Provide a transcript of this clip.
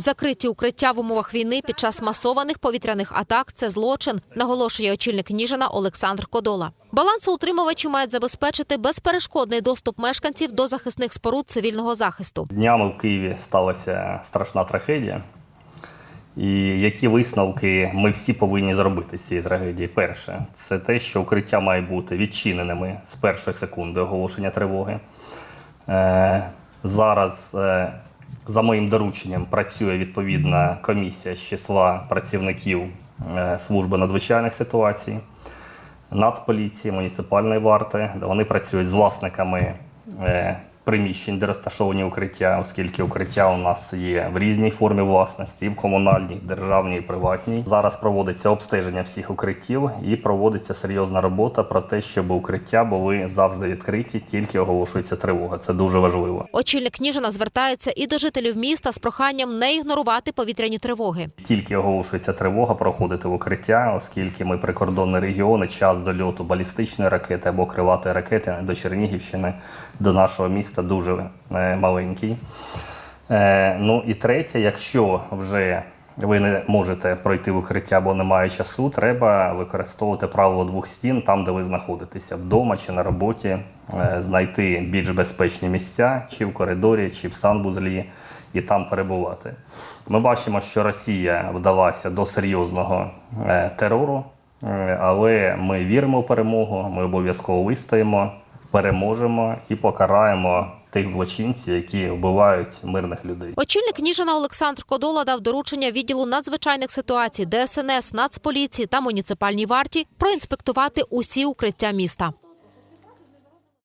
Закриті укриття в умовах війни під час масованих повітряних атак це злочин, наголошує очільник Ніжина Олександр Кодола. Балансоутримувачі мають забезпечити безперешкодний доступ мешканців до захисних споруд цивільного захисту. Днями в Києві сталася страшна трагедія. І які висновки ми всі повинні зробити з цієї трагедії? Перше, це те, що укриття має бути відчиненими з першої секунди оголошення тривоги. Е, зараз, е, за моїм дорученням, працює відповідна комісія з числа працівників е, служби надзвичайних ситуацій. Нацполіції, муніципальної варти, де вони працюють з власниками е, приміщень, де розташовані укриття, оскільки укриття у нас є в різній формі власності, і в комунальній, державній, і приватній. Зараз проводиться обстеження всіх укриттів і проводиться серйозна робота про те, щоб укриття були завжди відкриті, тільки оголошується тривога. Це дуже важливо. Очільник Ніжина звертається і до жителів міста з проханням не ігнорувати повітряні тривоги. Тільки оголошується тривога, проходити в укриття, оскільки ми прикордонні регіони, час дольоту балістичної ракети або крилатої ракети до Чернігівщини, до нашого міста дуже е, маленький. Е, ну і третє, якщо вже ви не можете пройти в укриття, або немає часу, треба використовувати правило двох стін там, де ви знаходитеся, вдома чи на роботі, е, знайти більш безпечні місця, чи в коридорі, чи в санвузлі, і там перебувати. Ми бачимо, що Росія вдалася до серйозного терору, але ми віримо в перемогу, ми обов'язково вистоїмо, переможемо і покараємо тих злочинців, які вбивають мирних людей. Очільник Ніжина Олександр Кодола дав доручення відділу надзвичайних ситуацій ДСНС, Нацполіції та муніципальній варті проінспектувати усі укриття міста.